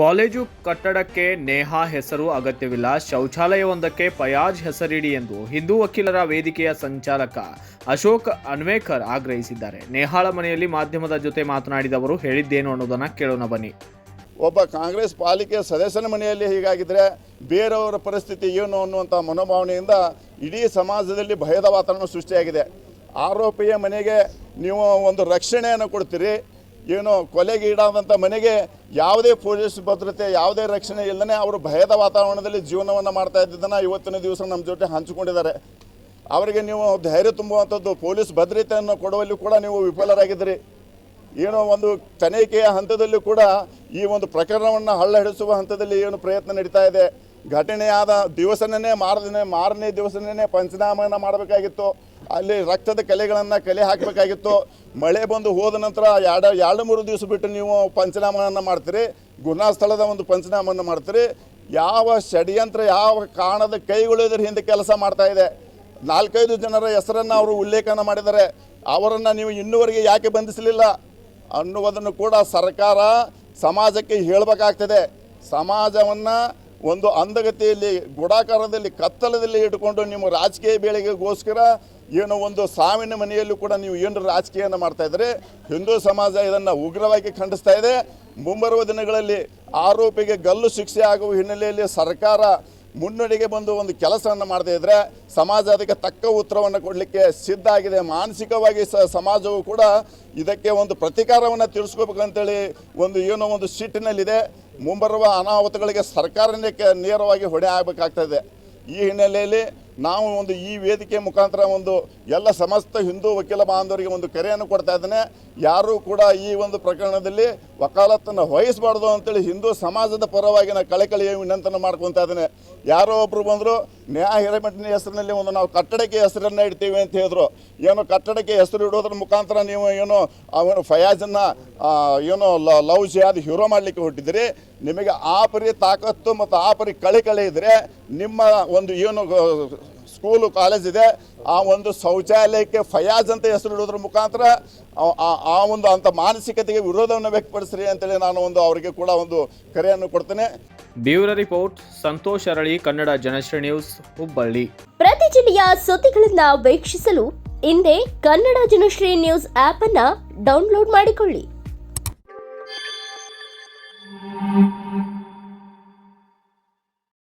College ಕಟ್ಟಡಕ್ಕೆ ನೇಹಾ ಹೆಸರು ಅಗತ್ಯವಿಲ್ಲ. ಶೌಚಾಲಯವೊಂದಕ್ಕೆ ಫಯಾಜ್ ಹೆಸರಿಡಿ ಎಂದು ಹಿಂದೂ ವಕೀಲರ ವೇದಿಕೆಯ ಸಂಚಾಲಕ ಅಶೋಕ್ ಅನ್ವೇಕರ್ ಆಗ್ರಹಿಸಿದ್ದಾರೆ. ನೇಹಾಳ ಮನೆಯಲ್ಲಿ ಮಾಧ್ಯಮದ ಜೊತೆ ಮಾತನಾಡಿದವರು ಹೇಳಿದ್ದೇನು ಅನ್ನೋದನ್ನು ಕೇಳೋಣ ಬನ್ನಿ. ಒಬ್ಬ ಕಾಂಗ್ರೆಸ್ ಪಾಲಿಕೆ ಸದಸ್ಯನ ಮನೆಯಲ್ಲಿ ಹೀಗಾಗಿದ್ದರೆ ಬೇರೆಯವರ ಪರಿಸ್ಥಿತಿ ಏನು ಅನ್ನುವಂಥ ಮನೋಭಾವನೆಯಿಂದ ಇಡೀ ಸಮಾಜದಲ್ಲಿ ಭಯದ ವಾತಾವರಣ ಸೃಷ್ಟಿಯಾಗಿದೆ. ಆರೋಪಿಯ ಮನೆಗೆ ನೀವು ಒಂದು ರಕ್ಷಣೆಯನ್ನು ಕೊಡ್ತೀರಿ ಏನು ಕೊಲೆಗೆ ಈಡಾದಂಥ ಮನೆಗೆ ಯಾವುದೇ ಪೊಲೀಸ್ ಭದ್ರತೆ, ಯಾವುದೇ ರಕ್ಷಣೆ ಇಲ್ಲದೇ ಅವರು ಭಯದ ವಾತಾವರಣದಲ್ಲಿ ಜೀವನವನ್ನು ಮಾಡ್ತಾ ಇದ್ದಿದ್ದನ್ನು ಇವತ್ತಿನ ದಿವಸ ನಮ್ಮ ಜೊತೆ ಹಂಚಿಕೊಂಡಿದ್ದಾರೆ. ಅವರಿಗೆ ನೀವು ಧೈರ್ಯ ತುಂಬುವಂಥದ್ದು ಪೊಲೀಸ್ ಭದ್ರತೆಯನ್ನು ಕೊಡುವಲ್ಲಿ ಕೂಡ ನೀವು ವಿಫಲರಾಗಿದ್ದೀರಿ. ಏನೋ ಒಂದು ತನಿಖೆಯ ಹಂತದಲ್ಲೂ ಕೂಡ ಈ ಒಂದು ಪ್ರಕರಣವನ್ನು ಹಳ್ಳ ಹಿಡಿಸುವ ಹಂತದಲ್ಲಿ ಏನು ಪ್ರಯತ್ನ ನಡೀತಾ ಇದೆ. ಘಟನೆಯಾದ ದಿವಸನೇ ಮಾರನೇ ಮಾರನೇ ದಿವಸನೇ ಪಂಚನಾಮನ ಮಾಡಬೇಕಾಗಿತ್ತು. ಅಲ್ಲಿ ರಕ್ತದ ಕಲೆಗಳನ್ನು ಕಲೆ ಹಾಕಬೇಕಾಗಿತ್ತು. ಮಳೆ ಬಂದು ಹೋದ ನಂತರ ಎರಡು ಎರಡು, ಮೂರು ದಿವಸ ಬಿಟ್ಟು ನೀವು ಪಂಚನಾಮವನ್ನು ಮಾಡ್ತೀರಿ. ಗುನಾ ಸ್ಥಳದ ಒಂದು ಪಂಚನಾಮವನ್ನು ಮಾಡ್ತೀರಿ. ಯಾವ ಷಡ್ಯಂತ್ರ, ಯಾವ ಕಾರಣದ ಕೈಗಳು ಇದ್ರ ಹಿಂದೆ ಕೆಲಸ ಮಾಡ್ತಾ ಇದೆ. ನಾಲ್ಕೈದು ಜನರ ಹೆಸರನ್ನು ಅವರು ಉಲ್ಲೇಖನ ಮಾಡಿದ್ದಾರೆ. ಅವರನ್ನು ನೀವು ಇನ್ನೂವರೆಗೆ ಯಾಕೆ ಬಂಧಿಸಲಿಲ್ಲ? ಅನ್ನುವುದನ್ನು ಕೂಡ ಸರ್ಕಾರ ಸಮಾಜಕ್ಕೆ ಹೇಳಬೇಕಾಗ್ತದೆ. ಸಮಾಜವನ್ನು ಒಂದು ಅಂಧಗತಿಯಲ್ಲಿ, ಗುಡಾಕಾರದಲ್ಲಿ, ಕತ್ತಲದಲ್ಲಿ ಇಟ್ಕೊಂಡು ನಿಮ್ಮ ರಾಜಕೀಯ ಬೇಳೆಗೆಗೋಸ್ಕರ ಏನೋ ಒಂದು ಸಾವಿನ ಮನೆಯಲ್ಲೂ ಕೂಡ ನೀವು ಏನು ರಾಜಕೀಯನ ಮಾಡ್ತಾ ಇದ್ರೆ ಹಿಂದೂ ಸಮಾಜ ಇದನ್ನು ಉಗ್ರವಾಗಿ ಖಂಡಿಸ್ತಾ ಇದೆ. ಮುಂಬರುವ ದಿನಗಳಲ್ಲಿ ಆರೋಪಿಗೆ ಗಲ್ಲು ಶಿಕ್ಷೆ ಆಗುವ ಹಿನ್ನೆಲೆಯಲ್ಲಿ ಸರ್ಕಾರ ಮುನ್ನಡೆಗೆ ಬಂದು ಒಂದು ಕೆಲಸವನ್ನು ಮಾಡದೇ ಇದ್ದರೆ ಸಮಾಜ ಅದಕ್ಕೆ ತಕ್ಕ ಉತ್ತರವನ್ನು ಕೊಡಲಿಕ್ಕೆ ಸಿದ್ಧ ಆಗಿದೆ. ಮಾನಸಿಕವಾಗಿ ಸ ಸಮಾಜವು ಕೂಡ ಇದಕ್ಕೆ ಒಂದು ಪ್ರತಿಕಾರವನ್ನು ತಿಳಿಸ್ಕೋಬೇಕಂತೇಳಿ ಒಂದು ಏನೋ ಒಂದು ಸಿಟ್ಟಿನಲ್ಲಿದೆ ಮುಂಬರುವ ಅನಾಹುತಗಳಿಗೆ ಸರ್ಕಾರನೇ ನೇರವಾಗಿ ಹೊಡೆ ಆಗಬೇಕಾಗ್ತದೆ ಈ ಹಿನ್ನೆಲೆಯಲ್ಲಿ ನಾವು ಒಂದು ಈ ವೇದಿಕೆ ಮುಖಾಂತರ ಒಂದು ಎಲ್ಲ ಸಮಸ್ತ ಹಿಂದೂ ವಕೀಲ ಬಾಂಧವರಿಗೆ ಒಂದು ಕರೆಯನ್ನು ಕೊಡ್ತಾ ಇದ್ದೇನೆ. ಯಾರೂ ಕೂಡ ಈ ಒಂದು ಪ್ರಕರಣದಲ್ಲಿ ವಕಾಲತ್ತನ್ನು ವಹಿಸಬಾರ್ದು ಅಂತೇಳಿ ಹಿಂದೂ ಸಮಾಜದ ಪರವಾಗಿ ನಾನು ಕಳೆಕಳಿಯ ವಿನಂತನ ಮಾಡ್ಕೊತಾ ಇದ್ದೇನೆ. ಯಾರೋ ಒಬ್ಬರು ಬಂದರು, ನ್ಯಾಯ ಹಿರೇಮಠನ ಹೆಸರಿನಲ್ಲಿ ಒಂದು ನಾವು ಕಟ್ಟಡಕ್ಕೆ ಹೆಸರನ್ನು ಇಡ್ತೀವಿ ಅಂತ ಹೇಳಿದ್ರು. ಏನು ಕಟ್ಟಡಕ್ಕೆ ಹೆಸರು ಇಡೋದ್ರ ಮುಖಾಂತರ ನೀವು ಏನು ಅವನು ಫಯಾಜನ್ನು ಏನು ಲವ್ ಜಿಯಾದ್ ಹೀರೋ ಮಾಡಲಿಕ್ಕೆ ಹೊಟ್ಟಿದ್ದೀರಿ ನಿಮಗೆ ಆ ಪರಿ ತಾಕತ್ತು ಮತ್ತು ಆ ಪರಿ ಕಳೆ ಇದ್ದರೆ ನಿಮ್ಮ ಒಂದು ಏನು ಸ್ಕೂಲು ಕಾಲೇಜ್ ಇದೆ ಆ ಒಂದು ಶೌಚಾಲಯಕ್ಕೆ ಫಯಾಜ್ ಅಂತ ಹೆಸರು ಇಡೋದ್ರ ಮುಖಾಂತರ ಆ- ಒಂದು ಅಂತ ಮಾನಸಿಕತೆಗೆ ವಿರೋಧವನ್ನು ವ್ಯಕ್ತಪಡಿಸ್ರಿ ಅಂತೇಳಿ ನಾನು ಒಂದು ಅವರಿಗೆ ಕೂಡ ಒಂದು ಕರೆಯನ್ನು ಕೊಡ್ತೇನೆ. ಬ್ಯೂರೋ ರಿಪೋರ್ಟ್ ಸಂತೋಷ್ ಅರಳಿ ಕನ್ನಡ ಜನಶ್ರೀ ನ್ಯೂಸ್ ಹುಬ್ಬಳ್ಳಿ. ಪ್ರತಿ ಜಿಲ್ಲೆಯ ಸುದ್ದಿಗಳನ್ನ ವೀಕ್ಷಿಸಲು ಹಿಂದೆ ಕನ್ನಡ ಜನಶ್ರೀ ನ್ಯೂಸ್ ಆಪ್ ಅನ್ನ ಡೌನ್ಲೋಡ್ ಮಾಡಿಕೊಳ್ಳಿ.